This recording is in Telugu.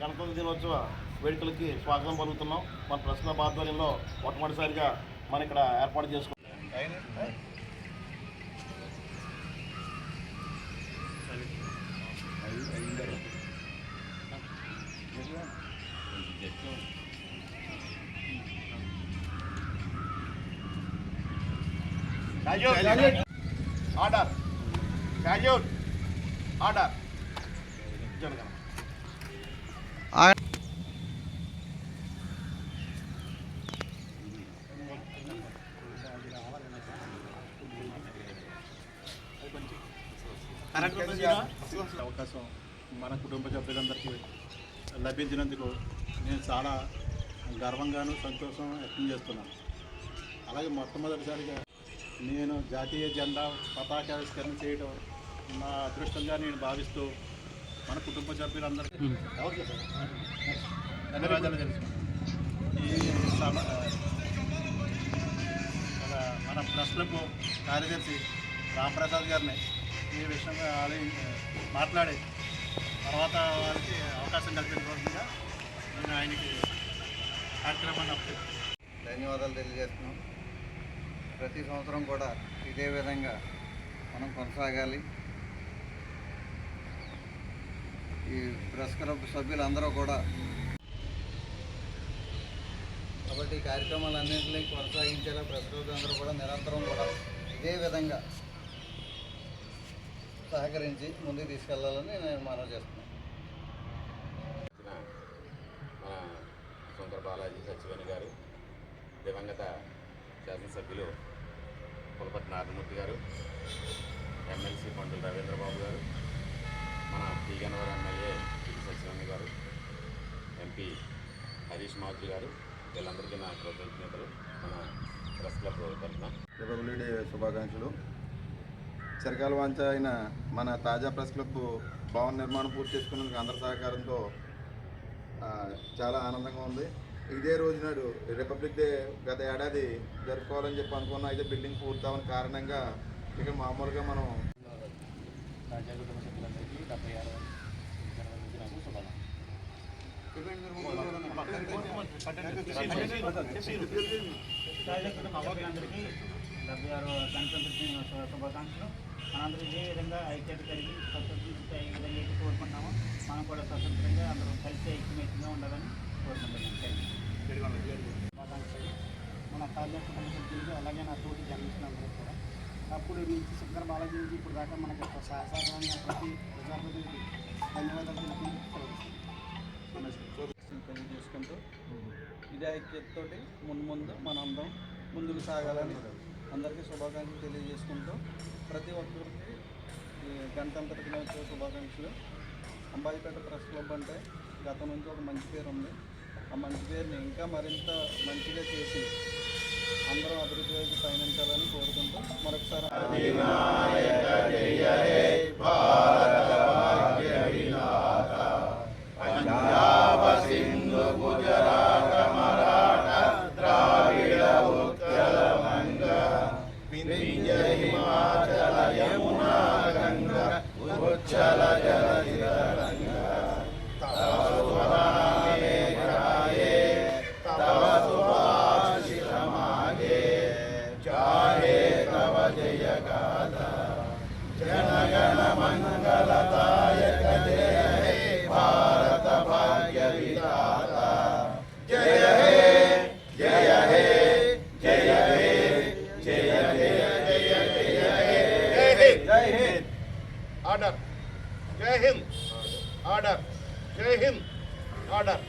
గణతంత్ర దినోత్సవ వేడుకలకి స్వాగతం పలుకుతున్నాం. మన ప్రెస్ క్లబ్ ఆధ్వర్యంలో మొట్టమొదటిసారిగా మనం ఇక్కడ ఏర్పాటు చేసుకున్నాం. ఆర్డర్ క్యాజువల్ ఆర్డర్ జనగణ అవకాశం మన కుటుంబ సభ్యులందరికీ లభించినందుకు నేను చాలా గర్వంగాను సంతోషం వ్యక్తం చేస్తున్నాను. అలాగే మొట్టమొదటిసారిగా నేను జాతీయ జెండా పతాకావిష్కరణ చేయడం నా అదృష్టంగా నేను భావిస్తూ మన కుటుంబ సభ్యులందరికీ ధన్యవాదాలు తెలుసుకున్నాను ఈ సభ మన క్లబ్ కార్యదర్శి రాంప్రసాద్ గారిని ఈ విషయంగా ఆలో మాట్లాడి తర్వాత వారికి అవకాశం కల్పించవలసిందిగా నేను ఆయనకి కార్యక్రమాన్ని ధన్యవాదాలు తెలియజేస్తున్నాం. ప్రతి సంవత్సరం కూడా ఇదే విధంగా మనం కొనసాగాలి. ఈ ప్రెస్ క్లబ్ సభ్యులందరూ కూడా కాబట్టి ఈ కార్యక్రమాలన్నింటినీ కొనసాగించేలా ప్రెస్ క్లబ్ అందరూ కూడా నిరంతరం కూడా ఇదే విధంగా సహకరించి ముందుకు తీసుకెళ్ళాలని నేను మనవి చేస్తున్నాను. మన శంకర్ బాలాజీ సచివేణి గారు దివంగత శాసనసభ్యులు పులపతి నారాయణమూర్తి గారు ఎమ్మెల్సీ పండుల రవీంద్రబాబు గారు మన పీగనవరం ఎమ్మెల్యే పిటి సత్యనారాయణ గారు ఎంపీ హరీష్ మాధురి గారు వీళ్ళందరికీ నా కృతజ్ఞతలు. మన ప్రెస్ క్లబ్ తరఫున రిపబ్లిక్ డే శుభాకాంక్షలు. చిరకాల వాంచ అయిన మన తాజా ప్రెస్ క్లబ్ భవన నిర్మాణం పూర్తి చేసుకున్నందుకు అందరి సహకారంతో చాలా ఆనందంగా ఉంది. ఇదే రోజు నాడు రిపబ్లిక్ డే గత ఏడాది జరుపుకోవాలని చెప్పి అనుకున్న అయితే బిల్డింగ్ పూర్తవని కారణంగా ఇక్కడ మామూలుగా మనం కుటుంబ సభ్యులందరికీ డెబ్బై ఆరు సభ్యులందరికీ డెబ్బై ఆరు గణతంత్ర దినోత్సవ శుభాకాంక్షలు. మనందరూ ఇదే విధంగా ఐక్యత కలిగి స్వతంత్ర ఈ విధంగా అయితే కోరుకుంటున్నామో. మనం కూడా స్వతంత్రంగా అందరం కలిసి ఐక్యమత్యంగా ఉండాలని కోరుకుంటున్నాం. Thank you. శుభాకాంక్షలు మన తాజా కుటుంబ సభ్యులకి అలాగే నా తోటి జన్మించినందరూ కూడా. అప్పుడు నుంచి శంకర్ బాలాజీ నుంచి ఇప్పుడు దాకా మనకి సహసాగమైన ప్రతి ప్రజాప్రతినిధి ధన్యవాదాలు. తెలియజేసుకుంటూ ఇదే ఐక్యతతో ముందు ముందు మనందరం ముందుకు సాగాలని అందరికీ శుభాకాంక్షలు తెలియజేసుకుంటూ ప్రతి ఒక్కరికి గణతంత్ర దినోత్సవ శుభాకాంక్షలు. అంబాజీపేట ప్రెస్ క్లబ్ అంటే గతం నుంచి ఒక మంచి పేరు ఉంది. ఆ మంచి పేరుని ఇంకా మరింత మంచిగా చేసి అందరం అభివృద్ధి వైపు పయనించాలని కోరుకుంటూ మరొకసారి Jai Hind order Jaya Hind order. Jaya Hind order.